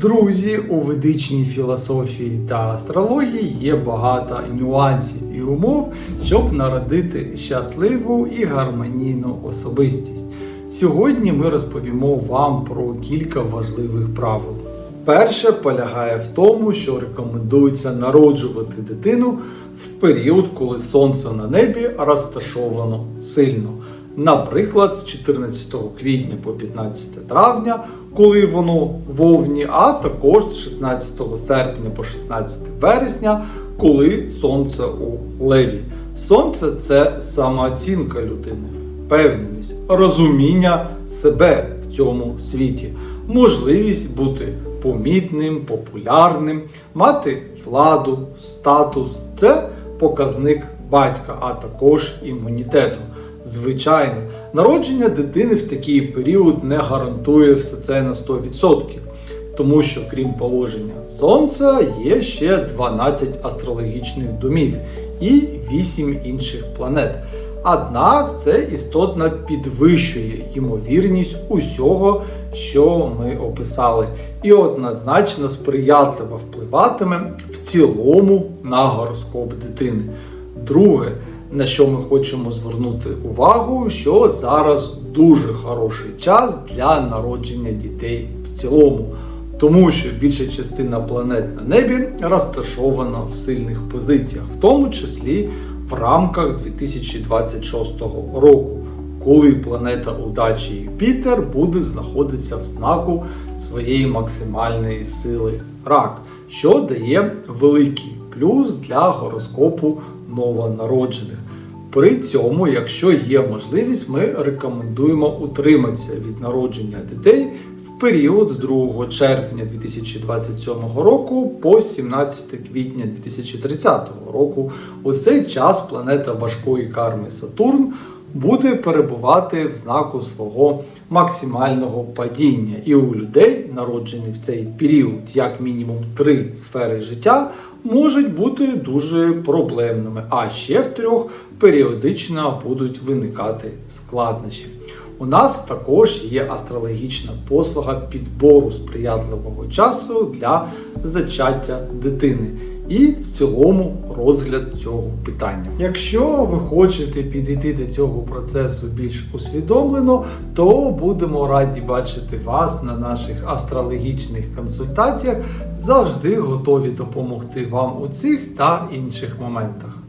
Друзі, у ведичній філософії та астрології є багато нюансів і умов, щоб народити щасливу і гармонійну особистість. Сьогодні ми розповімо вам про кілька важливих правил. Перше полягає в тому, що рекомендується народжувати дитину в період, коли сонце на небі розташовано сильно. Наприклад, з 14 квітня по 15 травня, коли воно вовні, а також з 16 серпня по 16 вересня, коли сонце у леві. Сонце це самооцінка людини, впевненість, розуміння себе в цьому світі, можливість бути помітним, популярним, мати владу, статус це показник батька, а також імунітету. Звичайно, народження дитини в такий період не гарантує все це на 100%, тому що крім положення Сонця є ще 12 астрологічних домів і 8 інших планет. Однак це істотно підвищує ймовірність усього, що ми описали, і однозначно сприятливо впливатиме в цілому на гороскоп дитини. Друге, на що ми хочемо звернути увагу, що зараз дуже хороший час для народження дітей в цілому, тому що більша частина планет на небі розташована в сильних позиціях, в тому числі в рамках 2026 року, коли планета удачі Юпітер буде знаходитися в знаку своєї максимальної сили рак, що дає великий плюс для гороскопу новонароджених. При цьому, якщо є можливість, ми рекомендуємо утриматися від народження дітей в період з 2 червня 2027 року по 17 квітня 2030 року. У цей час планета важкої карми Сатурн буде перебувати в знаку свого максимального падіння. І у людей, народжені в цей період, як мінімум три сфери життя, можуть бути дуже проблемними, а ще в трьох періодично будуть виникати складнощі. У нас також є астрологічна послуга підбору сприятливого часу для зачаття дитини і в цілому розгляд цього питання. Якщо ви хочете підійти до цього процесу більш усвідомлено, то будемо раді бачити вас на наших астрологічних консультаціях. Завжди готові допомогти вам у цих та інших моментах.